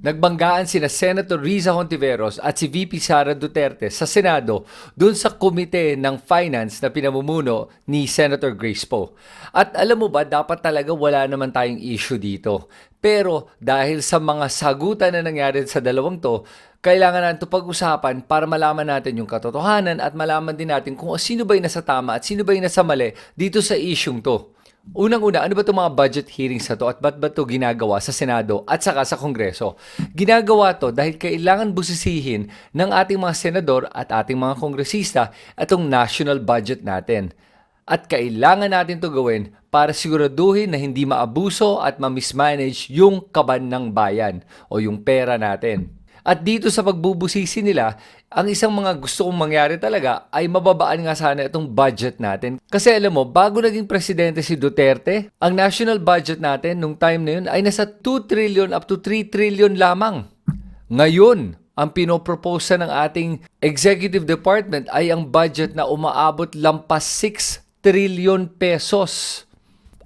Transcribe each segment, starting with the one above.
Nagbanggaan sina Senator Riza Hontiveros at si VP Sara Duterte sa Senado dun sa komite ng finance na pinamumuno ni Senator Grace Poe. At alam mo ba, dapat talaga wala naman tayong issue dito. Pero dahil sa mga sagutan na nangyari sa dalawang to, kailangan natin pag-usapan para malaman natin yung katotohanan at malaman din natin kung sino ba yung nasa tama at sino ba yung nasa mali dito sa isyung to. Unang-una, ano ba itong mga budget hearings na to at ba't ba ito ginagawa sa Senado at saka sa Kongreso? Ginagawa to dahil kailangan busisihin ng ating mga senador at ating mga kongresista itong national budget natin. At kailangan natin to gawin para siguraduhin na hindi maabuso at ma-mismanage yung kaban ng bayan o yung pera natin. At dito sa pagbubusisi nila, ang isang mga gusto kong mangyari talaga ay mababaan nga sana itong budget natin. Kasi alam mo, bago naging presidente si Duterte, ang national budget natin nung time na yun ay nasa 2 trillion up to 3 trillion lamang. Ngayon, ang pinopropose ng ating executive department ay ang budget na umaabot lampas 6 trillion pesos.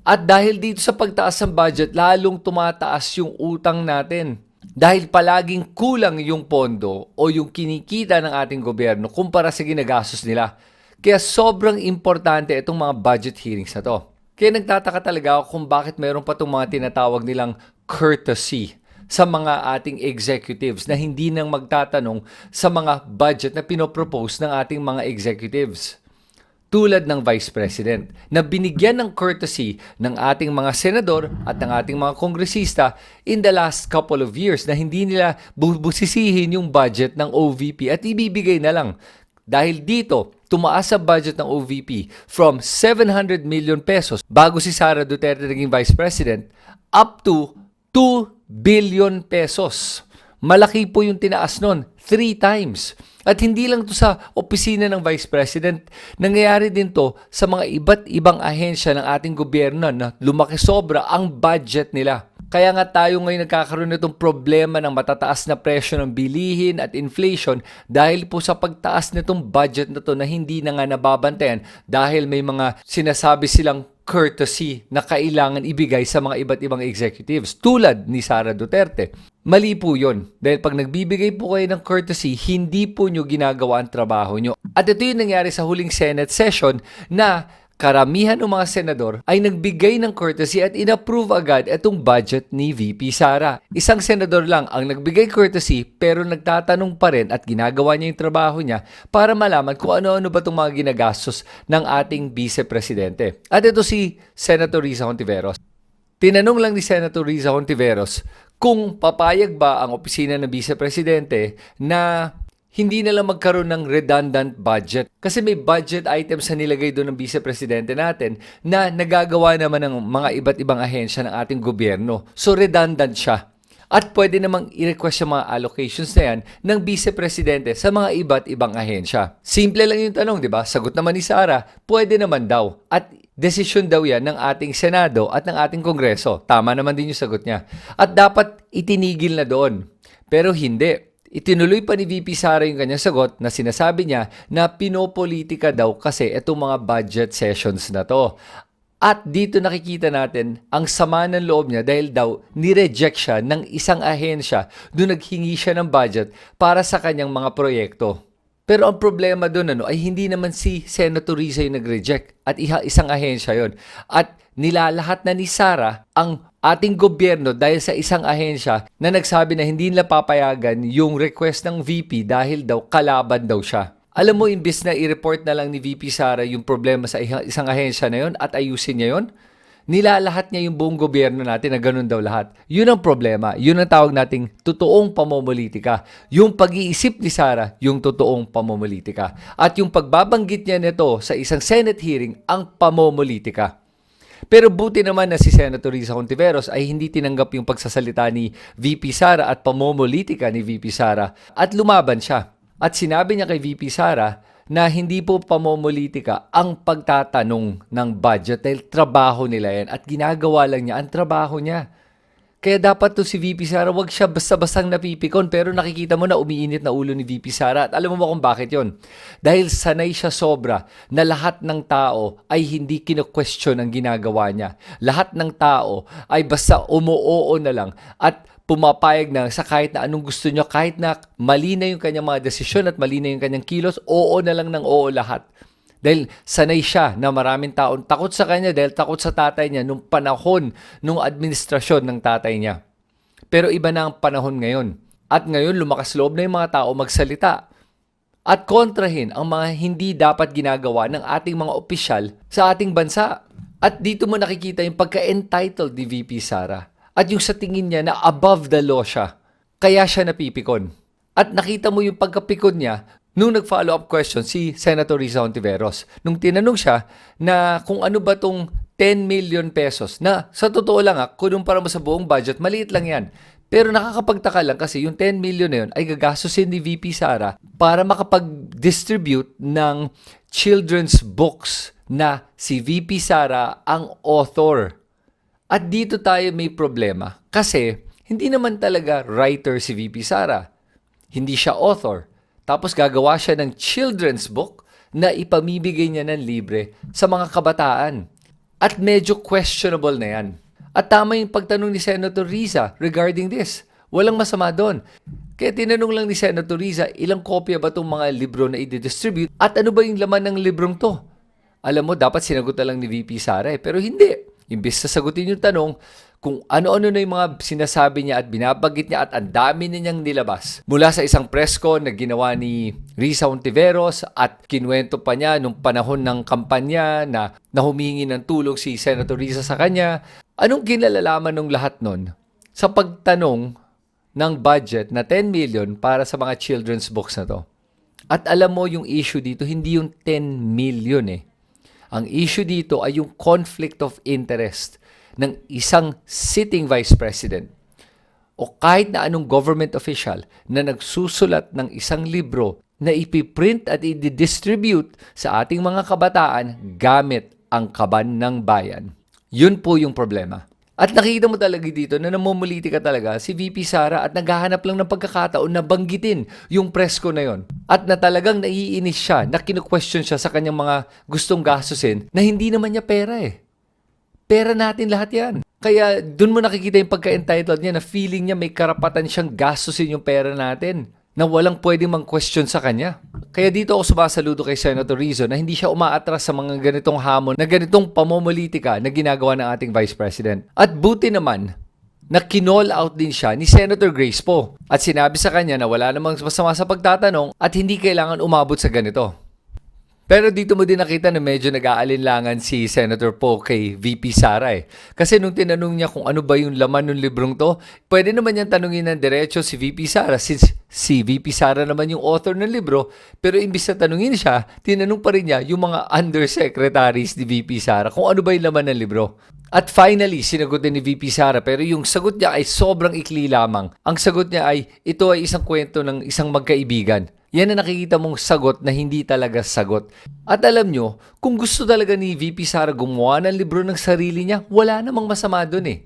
At dahil dito sa pagtaas ng budget, lalong tumataas yung utang natin. Dahil palaging kulang yung pondo o yung kinikita ng ating gobyerno kumpara sa ginagastos nila. Kaya sobrang importante itong mga budget hearings na to. Kaya nagtataka talaga ako kung bakit mayroon pa itong mga tinatawag nilang courtesy sa mga ating executives na hindi nang magtatanong sa mga budget na pinopropose ng ating mga executives tulad ng Vice President na binigyan ng courtesy ng ating mga senador at ng ating mga kongresista in the last couple of years na hindi nila bubusisihin yung budget ng OVP at ibibigay na lang. Dahil dito, tumaas ang budget ng OVP from 700 million pesos bago si Sara Duterte naging Vice President up to 2 billion pesos. Malaki po yung tinaas nun. Three times. At hindi lang to sa opisina ng Vice President. Nangyayari din to sa mga iba't ibang ahensya ng ating gobyerno na lumaki sobra ang budget nila. Kaya nga tayo ngayon nagkakaroon nitong problema ng matataas na presyo ng bilihin at inflation dahil po sa pagtaas nitong budget na to na hindi na nga nababantayan dahil may mga sinasabi silang courtesy na kailangan ibigay sa mga iba't ibang executives tulad ni Sara Duterte. Mali po yun. Dahil pag nagbibigay po kayo ng courtesy, hindi po nyo ginagawa ang trabaho nyo. At ito yung nangyari sa huling Senate session na karamihan ng mga senador ay nagbigay ng courtesy at inapprove agad itong budget ni VP Sara. Isang senador lang ang nagbigay courtesy pero nagtatanong pa rin at ginagawa niya yung trabaho niya para malaman kung ano-ano ba itong mga ginagastos ng ating vice presidente. At ito si Senator Risa Hontiveros. Tinanong lang ni Senator Riza Hontiveros kung papayag ba ang opisina ng Vice Presidente na hindi na lang magkaroon ng redundant budget. Kasi may budget items na nilagay doon ng Vice Presidente natin na nagagawa naman ng mga iba't ibang ahensya ng ating gobyerno. So redundant siya. At pwede namang i-request yung mga allocations na yan ng Vice Presidente sa mga iba't ibang ahensya. Simple lang yung tanong, di ba? Sagot naman ni Sara, pwede naman daw. At desisyon daw yan ng ating Senado at ng ating Kongreso. Tama naman din yung sagot niya. At dapat itinigil na doon. Pero hindi. Itinuloy pa ni VP Sara yung kanyang sagot na sinasabi niya na pinopolitika daw kasi itong mga budget sessions na to. At dito nakikita natin ang sama ng loob niya dahil daw nireject siya ng isang ahensya doon naghingi siya ng budget para sa kanyang mga proyekto. Pero ang problema doon ano, ay hindi naman si Senator Risa yung nag-reject at isang ahensya yon. At nilalahat na ni Sara ang ating gobyerno dahil sa isang ahensya na nagsabi na hindi nila papayagan yung request ng VP dahil daw kalaban daw siya. Alam mo, imbis na i-report na lang ni VP Sara yung problema sa isang ahensya na yon at ayusin niya yon, nilalahat niya yung buong gobyerno natin na ganun daw lahat. Yun ang problema. Yun ang tawag nating totoong pamumulitika. Yung pag-iisip ni Sara, yung totoong pamumulitika. At yung pagbabanggit niya nito sa isang Senate hearing, ang pamumulitika. Pero buti naman na si Senator Risa Hontiveros ay hindi tinanggap yung pagsasalita ni VP Sara at pamumulitika ni VP Sara at lumaban siya. At sinabi niya kay VP Sara na hindi po pamumulitika ang pagtatanong ng budget dahil trabaho nila yan at ginagawa lang niya ang trabaho niya. Kaya dapat to si VP Sara, wag siya basta-bastang napipikon pero nakikita mo na umiinit na ulo ni VP Sara at alam mo ba kung bakit yon? Dahil sanay siya sobra na lahat ng tao ay hindi kino-question ang ginagawa niya. Lahat ng tao ay basta umuoo na lang at pumapayag na sa kahit na anong gusto niya, kahit na mali na yung kanyang mga desisyon at mali na yung kanyang kilos, oo na lang ng oo lahat. Dahil sanay siya na maraming taon takot sa kanya dahil takot sa tatay niya nung panahon nung administrasyon ng tatay niya. Pero iba na ang panahon ngayon. At ngayon lumakas loob na yung mga tao magsalita at kontrahin ang mga hindi dapat ginagawa ng ating mga opisyal sa ating bansa. At dito mo nakikita yung pagka-entitled ni VP Sara. At yung sa tingin niya na above the law siya. Kaya siya napipikon. At nakita mo yung pagkapikon niya nung nag-follow up question si Senator Risa Hontiveros. Nung tinanong siya na kung ano ba tong 10 million pesos na sa totoo lang ha, kunumpara mo sa buong budget, maliit lang yan. Pero nakakapagtaka lang kasi yung 10 million na yun ay gagastusin ni VP Sara para makapag-distribute ng children's books na si VP Sara ang author. At dito tayo may problema kasi hindi naman talaga writer si VP Sara. Hindi siya author. Tapos gagawa siya ng children's book na ipamibigay niya ng libre sa mga kabataan. At medyo questionable na yan. At tama yung pagtanong ni Senator Riza regarding this. Walang masama doon. Kaya tinanong lang ni Senator Riza, ilang kopya ba itong mga libro na i-distribute at ano ba yung laman ng librong to? Alam mo, dapat sinagot na lang ni VP Sara eh. Pero hindi. Imbis na sagutin yung tanong kung ano-ano na yung mga sinasabi niya at binabagit niya at ang dami na niyang nilabas. Mula sa isang press con na ginawa ni Risa Ontiveros at kinuwento pa niya nung panahon ng kampanya na, na humingi ng tulong si Senator Risa sa kanya. Anong kinalalaman ng lahat nun? Sa pagtanong ng budget na 10 million para sa mga children's books na to. At alam mo yung issue dito, hindi yung 10 million eh. Ang issue dito ay yung conflict of interest ng isang sitting vice president o kahit na anong government official na nagsusulat ng isang libro na ipiprint at i-distribute sa ating mga kabataan gamit ang kaban ng bayan. Yun po yung problema. At nakita mo talaga dito na namumuliti ka talaga si VP Sara at naghahanap lang ng pagkakataon na banggitin yung presko na yon. At na talagang naiinis siya, na kinu-question siya sa kanyang mga gustong gastusin na hindi naman niya pera eh. Pera natin lahat yan. Kaya dun mo nakikita yung pagka-entitled niya na feeling niya may karapatan siyang gastusin yung pera natin na walang pwedeng mang-question sa kanya. Kaya dito ako sumasaludo kay Senator Rizzo na hindi siya umaatras sa mga ganitong hamon na ganitong pamomolitika na ginagawa ng ating Vice President. At buti naman na kinall out din siya ni Senator Grace Poe at sinabi sa kanya na wala namang masama sa pagtatanong at hindi kailangan umabot sa ganito. Pero dito mo din nakita na medyo nag-aalinlangan si Senator Poe kay VP Sara eh. Kasi nung tinanong niya kung ano ba yung laman ng librong to, pwede naman niyang tanungin ng diretso si VP Sara since si VP Sara naman yung author ng libro. Pero imbis na tanungin siya, tinanong pa rin niya yung mga undersecretaries ni VP Sara kung ano ba yung laman ng libro. At finally, sinagot din ni VP Sara pero yung sagot niya ay sobrang ikli lamang. Ang sagot niya ay ito ay isang kwento ng isang magkaibigan. Yan na nakikita mong sagot na hindi talaga sagot. At alam nyo, kung gusto talaga ni VP Sara gumawa ng libro ng sarili niya, wala namang masama doon eh.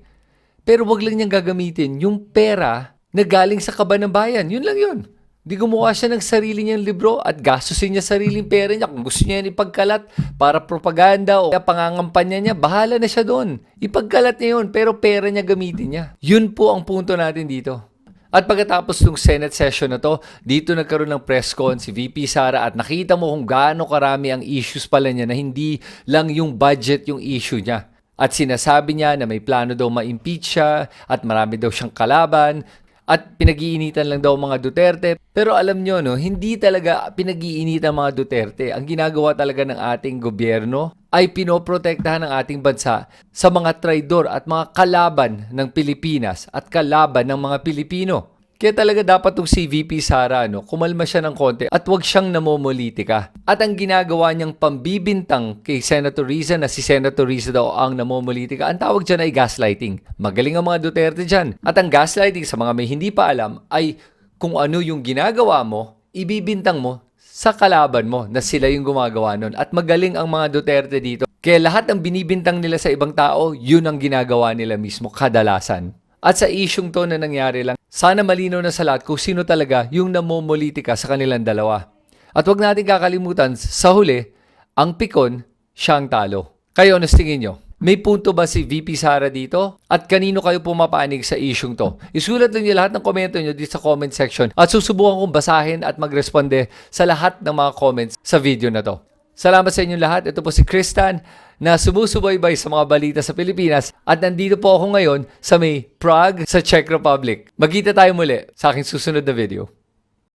Pero wag lang niyang gagamitin yung pera na galing sa kaban ng bayan. Yun lang yun. Di gumawa siya ng sarili niyang libro at gastusin niya sariling pera niya. Kung gusto niya yan ipagkalat para propaganda o pangangampanya niya, bahala na siya doon. Ipagkalat niya yun, pero pera niya gamitin niya. Yun po ang punto natin dito. At pagkatapos ng Senate session na to, dito nagkaroon ng press con si VP Sara at nakita mo kung gaano karami ang issues pala niya na hindi lang yung budget yung issue niya. At sinasabi niya na may plano daw ma-impeach siya at marami daw siyang kalaban at pinag-iinitan lang daw mga Duterte. Pero alam nyo, no, hindi talaga pinag-iinitan mga Duterte. Ang ginagawa talaga ng ating gobyerno ay pinoprotektahan ng ating bansa sa mga traidor at mga kalaban ng Pilipinas at kalaban ng mga Pilipino. Kaya talaga dapat tong si VP Sara, no, kumalma siya ng konti at wag siyang namomolitika. At ang ginagawa niyang pambibintang kay Senator Riza na si Senator Riza daw ang namomolitika, ang tawag dyan ay gaslighting. Magaling ang mga Duterte dyan. At ang gaslighting sa mga may hindi pa alam ay kung ano yung ginagawa mo, ibibintang mo sa kalaban mo na sila yung gumagawa nun. At magaling ang mga Duterte dito. Kaya lahat ng binibintang nila sa ibang tao, yun ang ginagawa nila mismo kadalasan. At sa isyong to na nangyari lang, sana malinaw na sa lahat kung sino talaga yung namomolitika sa kanilang dalawa. At wag natin kakalimutan, sa huli, ang pikon, siya ang talo. Kayo, ano tingin nyo? May punto ba si VP Sara dito? At kanino kayo pumapanig sa isyung to? Isulat lang niyo lahat ng komento niyo dito sa comment section at susubukan kong basahin at magresponde sa lahat ng mga comments sa video na to. Salamat sa inyong lahat. Ito po si Kristan na sumusubaybay sa mga balita sa Pilipinas at nandito po ako ngayon sa may Prague sa Czech Republic. Magkita tayo muli sa aking susunod na video.